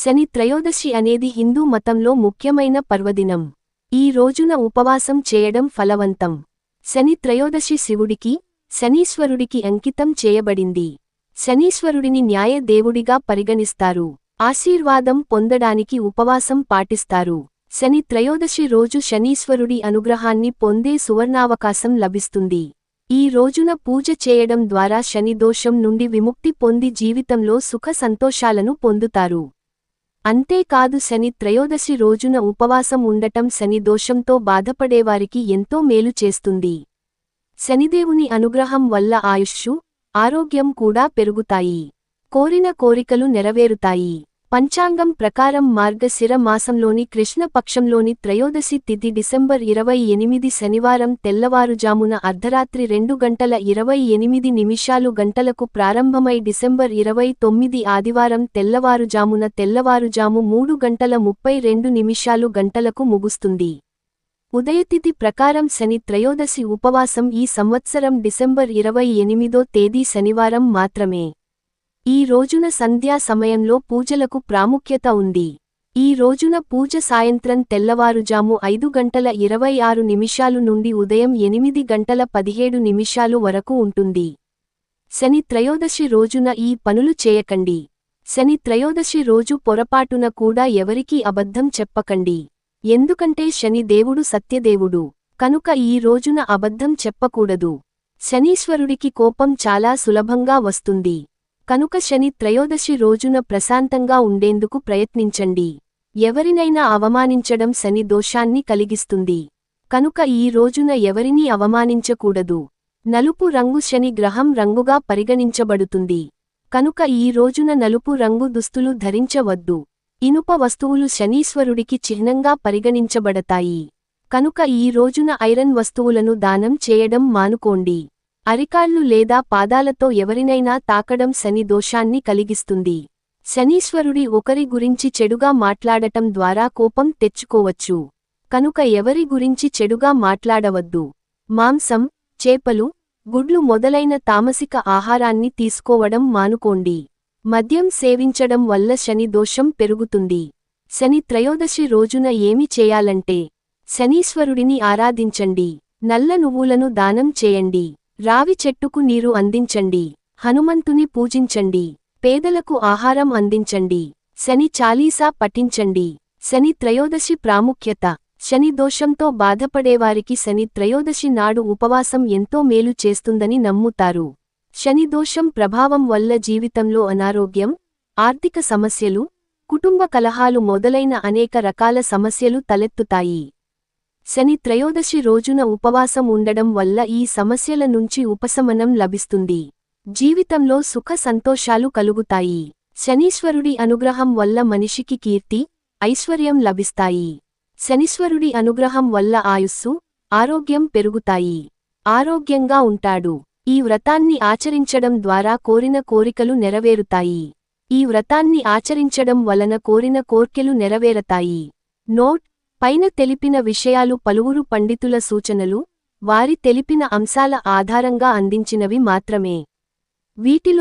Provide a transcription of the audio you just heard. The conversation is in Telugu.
శని త్రయోదశి అనేది హిందూ మతంలో ముఖ్యమైన పర్వదినం. ఈ రోజున ఉపవాసం చేయడం ఫలవంతం. శని త్రయోదశి శివుడికి శనీశ్వరుడికి అంకితం చేయబడింది. శనీశ్వరుడిని న్యాయ దేవుడిగా పరిగణిస్తారు. ఆశీర్వాదం పొందడానికి ఉపవాసం పాటిస్తారు. శని త్రయోదశి రోజు శనీశ్వరుడి అనుగ్రహాన్ని పొందే సువర్ణావకాశం లభిస్తుంది. ఈ రోజున పూజ చేయడం ద్వారా శని దోషం నుండి విముక్తి పొంది జీవితంలో సుఖ సంతోషాలను పొందుతారు. అంతేకాదు శని త్రయోదశి రోజున ఉపవాసం ఉండటం శని దోషంతో బాధపడేవారికి ఎంతో మేలు చేస్తుంది. శనిదేవుని అనుగ్రహం వల్ల ఆయుష్షు ఆరోగ్యం కూడా పెరుగుతాయి. కోరిన కోరికలు నెరవేరుతాయి. పంచాంగం ప్రకారం మార్గశిర మాసంలోని కృష్ణపక్షంలోని త్రయోదశి తిథి డిసెంబర్ ఇరవై ఎనిమిది శనివారం తెల్లవారుజామున అర్ధరాత్రి రెండు గంటల ఇరవై ఎనిమిది నిమిషాలు గంటలకు ప్రారంభమై డిసెంబర్ ఇరవై తొమ్మిది ఆదివారం తెల్లవారుజామున తెల్లవారుజాము మూడు గంటల ముప్పై రెండు నిమిషాలు గంటలకు ముగుస్తుంది. ఉదయతిథి ప్రకారం శని త్రయోదశి ఉపవాసం ఈ సంవత్సరం డిసెంబర్ ఇరవై ఎనిమిదో తేదీ శనివారం మాత్రమే. ఈ రోజున సంధ్యా సమయంలో పూజలకు ప్రాముఖ్యత ఉంది. ఈ రోజున పూజ సాయంత్రం తెల్లవారుజాము ఐదు గంటల ఇరవై ఆరు నిమిషాలు నుండి ఉదయం ఎనిమిది గంటల పదిహేడు నిమిషాలు వరకు ఉంటుంది. శని త్రయోదశి రోజున ఈ పనులు చేయకండి. శని త్రయోదశి రోజు పొరపాటున కూడా ఎవరికీ అబద్ధం చెప్పకండి. ఎందుకంటే శని దేవుడు సత్యదేవుడు. కనుక ఈ రోజున అబద్ధం చెప్పకూడదు. శనీశ్వరుడికి కోపం చాలా సులభంగా వస్తుంది. కనుక శని త్రయోదశి రోజున ప్రశాంతంగా ఉండేందుకు ప్రయత్నించండి. ఎవరినైనా అవమానించడం శని దోషాన్ని కలిగిస్తుంది. కనుక ఈ రోజున ఎవరినీ అవమానించకూడదు. నలుపు రంగు శని గ్రహం రంగుగా పరిగణించబడుతుంది. కనుక ఈ రోజున నలుపు రంగు దుస్తులు ధరించవద్దు. ఇనుప వస్తువులు శనీశ్వరుడికి చిహ్నంగా పరిగణించబడతాయి. కనుక ఈ రోజున ఐరన్ వస్తువులను దానం చేయడం మానుకోండి. అరికాళ్ళు లేదా పాదాలతో ఎవరినైనా తాకడం శని దోషాన్ని కలిగిస్తుంది. శనీశ్వరుడి ఒకరి గురించి చెడుగా మాట్లాడటం ద్వారా కోపం తెచ్చుకోవచ్చు. కనుక ఎవరి గురించి చెడుగా మాట్లాడవద్దు. మాంసం చేపలు గుడ్లు మొదలైన తామసిక ఆహారాన్ని తీసుకోవడం మానుకోండి. మద్యం సేవించడం వల్ల శని దోషం పెరుగుతుంది. శని త్రయోదశి రోజున ఏమి చేయాలంటే శనీశ్వరుడిని ఆరాధించండి. నల్ల నువ్వులను దానం చేయండి. రావి చెట్టుకు నీరు అందించండి. హనుమంతుని పూజించండి. పేదలకు ఆహారం అందించండి. శని చాలీసా పఠించండి. శని త్రయోదశి ప్రాముఖ్యత. శని దోషంతో బాధపడేవారికి శని త్రయోదశి నాడు ఉపవాసం ఎంతో మేలు చేస్తుందని నమ్ముతారు. శని దోషం ప్రభావం వల్ల జీవితంలో అనారోగ్యం ఆర్థిక సమస్యలు కుటుంబ కలహాలు మొదలైన అనేక రకాల సమస్యలు తలెత్తుతాయి. శని త్రయోదశి రోజున ఉపవాసం ఉండడం వల్ల ఈ సమస్యల నుంచి ఉపశమనం లభిస్తుంది. జీవితంలో సుఖ సంతోషాలు కలుగుతాయి. శనీశ్వరుడి అనుగ్రహం వల్ల మనిషికి కీర్తి ఐశ్వర్యం లభిస్తాయి. శనీశ్వరుడి అనుగ్రహం వల్ల ఆయుస్సు ఆరోగ్యం పెరుగుతాయి. ఆరోగ్యంగా ఉంటాడు. ఈ వ్రతాన్ని ఆచరించడం ద్వారా కోరిన కోరికలు నెరవేరుతాయి. ఈ వ్రతాన్ని ఆచరించడం వలన కోరిన కోర్కెలు నెరవేరతాయి. నోట్ పైన తెలిపిన విషయాలు పలువురు పండితుల సూచనలు వారి తెలిపిన అంశాల ఆధారంగా అందించినవి మాత్రమే. వీటిలో